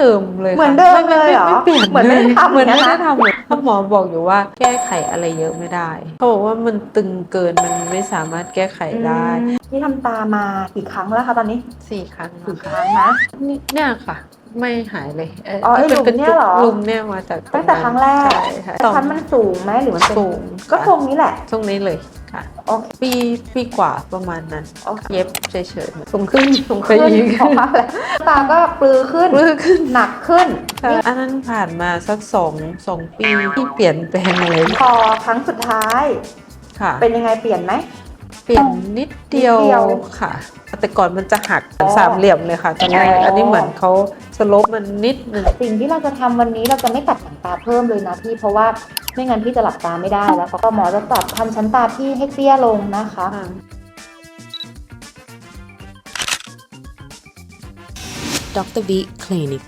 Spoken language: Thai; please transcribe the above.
เดิมเลยค่ะเหมือนเดิมไไเลยเหรอไม่เปลี่ยนเหมือนไม่ได้ทำเหมือนไม่นะคะได้ทำเลยเพราะหมอบอกอยู่ว่าแก้ไขอะไรเยอะไม่ได้เขาบอกว่ามันตึงเกินมันไม่สามารถแก้ไขได้อืมที่ทำตามากี่ครั้งแล้วคะตอนนี้สี่ครั้งกี่นะคคะรั้งนะนี่เนี่ยค่ะไม่หายเลยเอ๋อไอ้ที่ป็หลุมเนี่ยเหรอหลุมเนี่ยมาจากตั้งแต่ครั้งแรกใช่ค่ะแต่ชั้นมันสูงไหมหรือมันเป็นสูง ก็ทรงนี้แหละตรงนี้เลยค่ะโอเค ปีปีกว่าประมาณนั้นโอเคเย็บเฉยๆสูงขึ้นสูงขึ้นไปอีกเพราะว่าอะไรตาก็ปลือขึ้นเลือขึ้นหนักขึ้นค่ะอันนั้นผ่านมาสักสองสองปีที่เปลี่ยนแปลงเลยพอครั้งสุดท้ายค่ะ เป็นยังไงเปลี่ยนไหมเปลี่ยนนิดเดียวนิดเดียวค่ะ แต่ก่อนมันจะหักอ๋อสามเหลี่ยมเลยค่ะตอนแรกอ๋ออัอันนี้เหมือนเขาสโลปมันนิดหนึ่งสิ่งที่เราจะทำวันนี้เราจะไม่ตัดหนังตาเพิ่มเลยนะพี่เพราะว่า ไม่งั้นพี่จะหลับตาไม่ได้แล้วก็หมอจะตัดทำชั้นตาพี่ให้เตี้ยลงนะคะ Dr. V Clinic